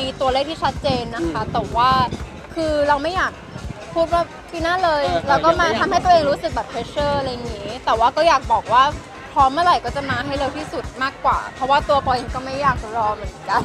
ปีตัวเลขที่ชัดเจนนะคะ แต่ว่าคือเราไม่อยากพูดว่าปีหน้าเลยเออเราก็มายังไม่อยากทำให้ตัวเองรู้สึกแบบเพรสเชอร์อะไรอย่างนี้ แต่ว่าก็อยากบอกว่าพร้อมเมื่อไหร่ก็จะมาให้เร็วที่สุดมากกว่า เพราะว่าตัวปอยเองก็ไม่อยากรอเหมือนกัน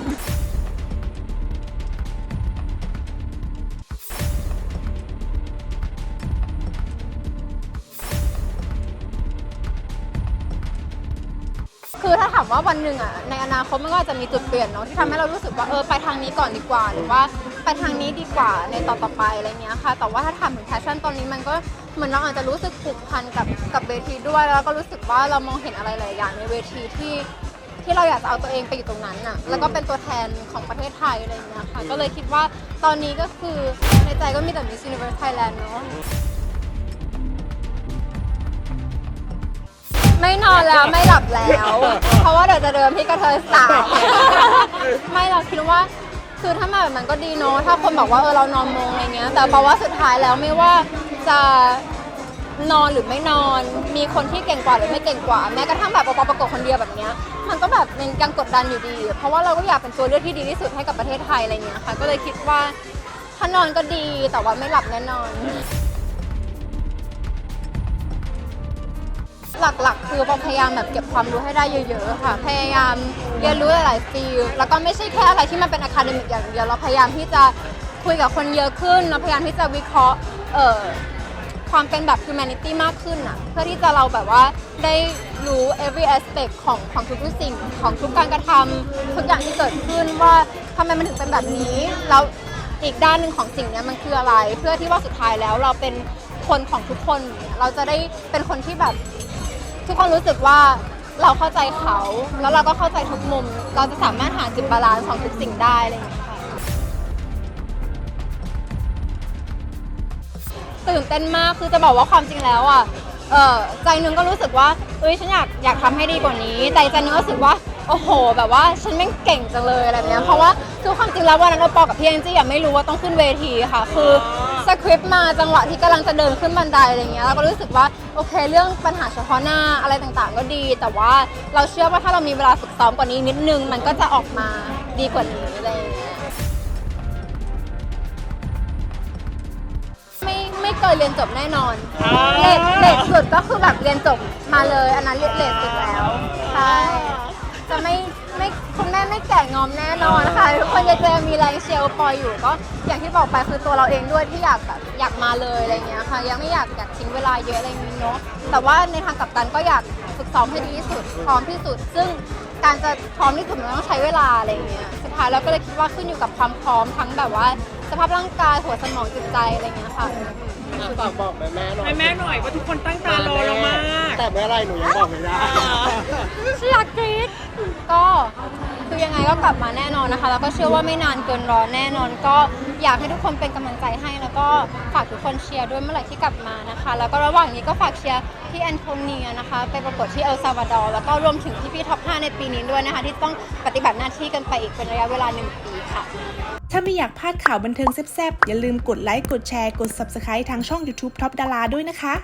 ถ้าถามว่าวันหนึ่งอะในอนาคตมันก็อาจจะมีจุดเปลี่ยนเนาะที่ทำให้เรารู้สึกว่าเออไปทางนี้ก่อนดีกว่า หรือว่าไปทางนี้ดีกว่าในต่อต่อไปอะไรเงี้ยค่ะ แต่ว่าถ้าถามถึงแพชชั่นตอนนี้มันก็เหมือนเราอาจจะรู้สึกผูกพันกับกับเวทีด้วยแล้วก็รู้สึกว่าเรามองเห็นอะไรหลายอย่างในเวทีที่ที่เราอยากจะเอาตัวเองไปอยู่ตรงนั้นน่ะแล้วก็เป็นตัวแทนของประเทศไทยอะไรเงี้ยค่ะก็เลยคิดว่าตอนนี้ก็คือในใจก็มีแต่ Miss Universe Thailand เนาะ แล้วไม่หลับแล้ว เพราะว่าเดี๋ยวจะเดินที่กระเทยสาวไม่เราคิดว่า คือถ้ามาแบบมันก็ดีเนาะถ้าคนบอกว่าเออเรานอนโมงอะไรเงี้ย แต่เพราะว่าสุดท้ายแล้วไม่ว่าจะนอนหรือไม่นอน มีคนที่เก่งกว่าหรือไม่เก่งกว่า แม้กระทั่งแบบปอประกบคนเดียวแบบเนี้ย มันก็แบบยังกดดันอยู่ดี เพราะว่าเราก็อยากเป็นตัวเลือกที่ดีที่สุดให้กับประเทศไทยอะไรเงี้ยค่ะ ก็เลยคิดว่าถ้านอนก็ดีแต่ว่าไม่หลับแน่นอน หลักๆ คือพยายามแบบเก็บความรู้ให้ได้เยอะๆค่ะ พยายามเรียนรู้หลายๆฟิลแล้วก็ไม่ใช่แค่อะไรที่มันเป็นอะคาเดมิกอย่างเดียวเราพยายามที่จะคุยกับคนเยอะขึ้นเราพยายามที่จะวิเคราะห์เอ่อความเป็นแบบ humanity มากขึ้นอะเพื่อที่จะเราแบบว่าได้รู้ every aspect ของของทุกๆสิ่งของทุกการกระทำทุกอย่างที่เกิดขึ้นว่าทำไมมันถึงเป็นแบบนี้แล้วอีกด้านหนึ่งของสิ่งเนี้ยมันคืออะไร เพื่อที่ว่าสุดท้ายแล้วเราเป็นคนของทุกคนเราจะได้เป็นคนที่แบบ ทุกคนรู้สึกว่าเราเข้าใจเขา แล้วเราก็เข้าใจทุกมุม เราจะสามารถหาจุดบาลานซ์ของทุกสิ่งได้อะไรอย่างเงี้ยค่ะตื่นเต้นมากคือจะบอกว่าความจริงแล้วอะเออใจหนึงก็รู้สึกว่าเอ้ยฉันอยากอยากทำให้ดีกว่านี้ แต่อีกใจหนึงก็รู้สึกว่าโอ้โห แบบว่าฉันแม่งเก่งจังเลยอะไรแบบเนี้ยเพราะว่าคือความจริงแล้ววันนั้นโอปอลกับพี่แองจี้อะไม่รู้ว่าต้องขึ้นเวทีค่ะ คือสคริปต์มาจังหวะที่กำลังจะเดินขึ้นบันไดอะไรเงี้ยเราก็รู้สึกว่า โอเค เรื่องปัญหาเฉพาะหน้าอะไรต่างๆ ก็ดี แต่ว่าเราเชื่อว่าถ้าเรามีเวลาฝึกซ้อมกว่านี้นิดนึง มันก็จะออกมาดีกว่านี้อะไรอย่างเงี้ยไม่ไม่เคยเรียนจบแน่นอนเลทเลทสุดก็คือแบบเรียนจบมาเลย อันนั้นเลทเลทสุดแล้วใช่ ม่ไม่แก่งอมแน่นอนค่ะ ทุกคนจะเจอมีแรงเชียร์ปอยอยู่ก็อย่างที่บอกไปคือตัวเราเองด้วยที่อยากแบบอยากมาเลยอะไรเงี้ยค่ะ ยังไม่อยากอยากทิ้งเวลาเยอะอะไรอย่างนี้เนาะแต่ว่าในทางกลับกันก็อยากฝึกซ้อมให้ดีที่สุดพร้อมที่สุด ซึ่งการจะพร้อมที่สุดมันต้องใช้เวลาอะไรเงี้ยสุดท้ายเราก็เลยคิดว่าขึ้นอยู่กับความพร้อมทั้งแบบว่าสภาพร่างกายหัวสมองจิตใจอะไรเงี้ยค่ะ อะฝากบอกแม่แม่ๆหน่อยให้แม่หน่อยว่าทุกคนตั้งตารอเรามาก แต่เมื่อไรหนูยังบอกไม่ได้ ฉันอยากกรี๊ดก็คือ ยังไงก็กลับมาแน่นอนนะคะ แล้วก็เชื่อว่าไม่นานเกินรอแน่นอน ก็อยากให้ทุกคนเป็นกำลังใจให้ แล้วก็ฝากทุกคนเชียร์ด้วยเมื่อไหร่ที่กลับมานะคะ แล้วก็ระหว่างนี้ก็ฝากเชียร์พี่แอนโทเนียนะคะ ไปประกวดที่เอลซาวาดอร์ แล้วก็รวมถึงพี่ๆท็อป 5 ในปีนี้ด้วยนะคะ ที่ต้องปฏิบัติหน้าที่กันไปอีกเป็นระยะเวลาหนึ่งปีค่ะ ถ้าไม่อยากพลาดข่าวบันเทิงแซ่บๆ อย่าลืมกดไลค์ กดแชร์ กด Subscribe ทางช่อง YouTube Top ดาราด้วยนะคะ